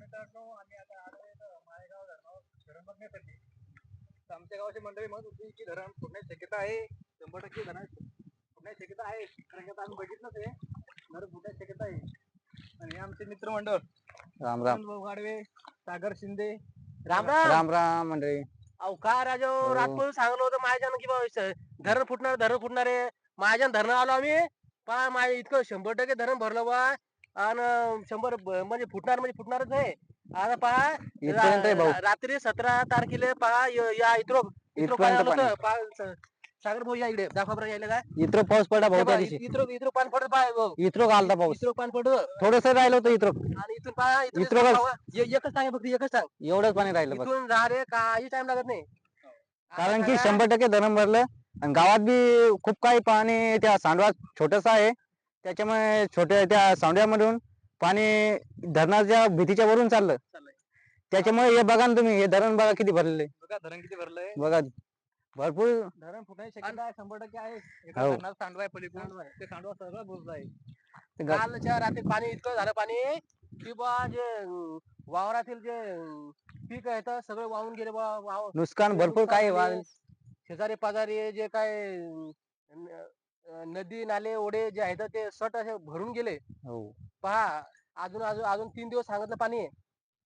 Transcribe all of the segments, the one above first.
मित्रांनो आम्ही आता आलो इथं माळेगाव धरणावर धरण बघण्यासाठी. तर आमच्या गावाची मंडळी म्हणत होती की धरण फुटण्याची शक्यता आहे शंभर टक्के धरण फुटण्याची शक्यता आहे कारण की आता आम्ही बघितलंच आहे धरण फुटण्याची शक्यता आहे. आणि हे आमचे मित्रमंडळ राम राम. भाऊ गाडवे सागर शिंदे राम राम. राम राम मंडळी. अहो का राजा हो. रातपासून सांगलं होतं माझ्यानं की बाबा धरण फुटणार धरण फुटणार आहे. माझ्यानं धरण आलो आम्ही पहा माझ्या इतकं शंभर टक्के धरण भरलं बा. आणि शंभर ब- म्हणजे फुटणार म्हणजे फुटणारच आहे. आता पहा इथपर्यंत आहे भाऊ. रा- रात्री सतरा तारखेला पहा य- या इत्रो इत्रो इथपर्यंत पाणी आलं पाणी. होतं. पहा, स- सागर भाऊ या इकडे दाखवा बरं यायला का? इथं पाऊस पडला भाऊ त्या दिवशी. इत्रो इत्रो पाणी पडत पहा भाऊ. इथं घालता पाऊस. इत्रो पाणी पडत थोडस राहिलं होतं इथं आणि इथून पहा इथून इत्रो पहा, ए- एकच आहे फक्त एकच टांग एवढंच पाणी राहिलं बस. इथून जा रे काही टाइम लागत नाही. कारण की आता शंभर टक्के धरण भरलं. आणि गावात बी खूप काही पाणी त्या सांडवा छोटस आहे. त्याच्यामुळे छोट्या त्या सांडव्यामधून पाणी धरणाच्या भीतीच्या वरून चाललं चाललंय. त्याच्यामुळे हे बघा ना तुम्ही हे धरण बघा किती भरलेलं आहे. बघा धरण किती भरलंय. बघा भरपूर. धरण फुटण्याची शक्यता आहे शंभर टक्के आहे. एका हो. धरणात सांडवा आहे पलीकडून ते सांडवा सगळं बुजलं आहे. ग- कालच्या रात्री पाणी इतकं झालं पाणी की बा जे अं, वावरातील जे अं, पीक आहेत सगळे वाहून गेले बा वाव. नुकसान भरपूर झाले. वा- शेजारी पाजारी जे काय अं, अं, नदी नाले ओढे जे आहेत ते सट असे भरून गेले. हो. पहा अजून अजून अजून तीन दिवस सांगितलं पाणी आहे.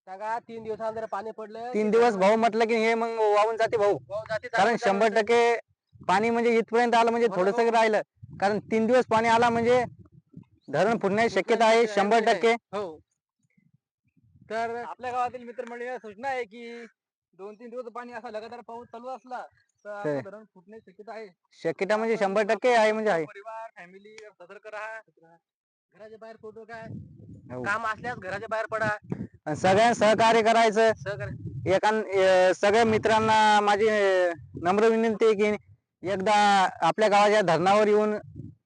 सांगा तीन दिवसानंतर जर पाणी पडलं तीन दिवस भाऊ म्हटलं की हे मग वाहून जाते भाऊ. जाते कारण जाते, शंभर. टक्के पाणी म्हणजे इथपर्यंत आलं म्हणजे हो थोडस भाऊ. राहिलं. कारण तीन दिवस पाणी आला म्हणजे धरण फुटण्याची शक्यता आहे शंभर टक्के. हो. तर आपल्या गावातील मित्रमंडळीला सूचना आहे की दोन तीन दिवस पाणी असा लगातार पाऊस चालू असला तर धरण फुटण्याची शक्यता आहे. शक्यता म्हणजे आपण शंभर टक्के आहे म्हणजे आहे. परिवार फॅमिली सतर्क राहा. घराच्या बाहेर काय हो. काम असल्यास घराच्या बाहेर पडा. आणि सगळ्यांना सहकार्य करायचं. सहकार्य. एका सगळ्या मित्रांना माझी अं, नम्र विनंती आहे की एकदा आपल्या गावाच्या धरणावर येऊन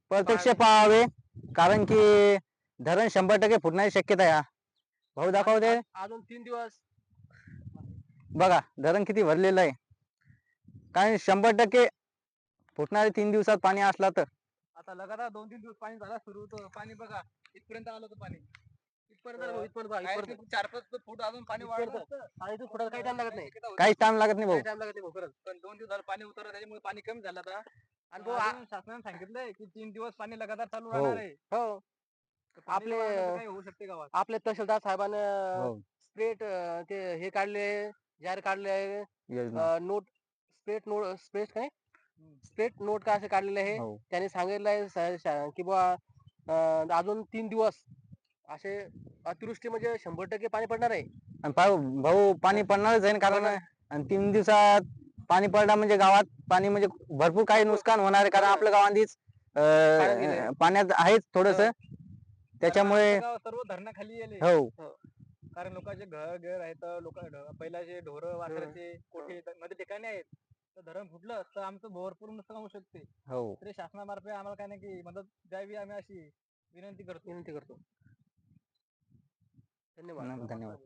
प्रत्यक्ष पाहावे. कारण की धरण शंभर टक्के फुटण्याची शक्यता आहे. भाऊ दाखव दे. अजून- अजून तीन दिवस. बघा धरण किती भरलेलं आहे. कारण शंभर टक्के फुटणारे तीन दिवसात पाणी असला तर. आता लगातार दोन तीन दिवस पाणी झाला सुरू होतं. पाणी बघा इथपर्यंत आलं होतं पाणी. चार पाच फूट अजून पाणी पुढं काही टाइम लागत नाही. काहीच टाइम लागत नाही टाइम लागत नाही खरंच. पण दोन दिवस झालं पाणी उतरलं त्याच्यामुळे पाणी कमी झालं आता. आणि भाऊ भाऊ, आ- शासनाने सांगितलंय की तीन दिवस पाणी लगातार चालू हो. राहणार आहे. हो. आपले- होऊ शकते गावात. आपले तहसीलदार साहेबांनी हो. स्प्रेट ते हे काढले जाहीर काढले नोट स्प्रेट नोट स्प्रेट काय स्प्रेट नोट का असे काढलेले आहे? हो. त्यांनी सांगितलं आहे स- श- की बुवा अं, अजून तीन दिवस. असे अतिवृष्टी म्हणजे शंभर टक्के पाणी पडणार आहे. आणि भाऊ भाऊ पाणी पडणारच आहे ना कारण पडणार. आणि तीन दिवसात पाणी पडला म्हणजे गावात पाणी म्हणजे भरपूर काही नुकसान होणार आहे कारण आपल्या गावात आधीच, पाण्यात गेलंय. अं, पाण्यात आहेच थोडस. त्याच्यामुळे कारण आपलं गाव सर्व धरणाखाली हो. कारण लोकांचे घर घर आहेत लोक पहिल्याचे ढोर वासराचे कोठे? मध्ये ठिकाणी आहेत. तर धरण फुटलं तर आमचं भरपूर नुकसान होऊ शकते. हो. तरी शासनामार्फत आम्हाला काय नाही की मदत द्यावी आम्ही अशी विनंती करतो. विनंती करतो. धन्यवाद. धन्यवाद.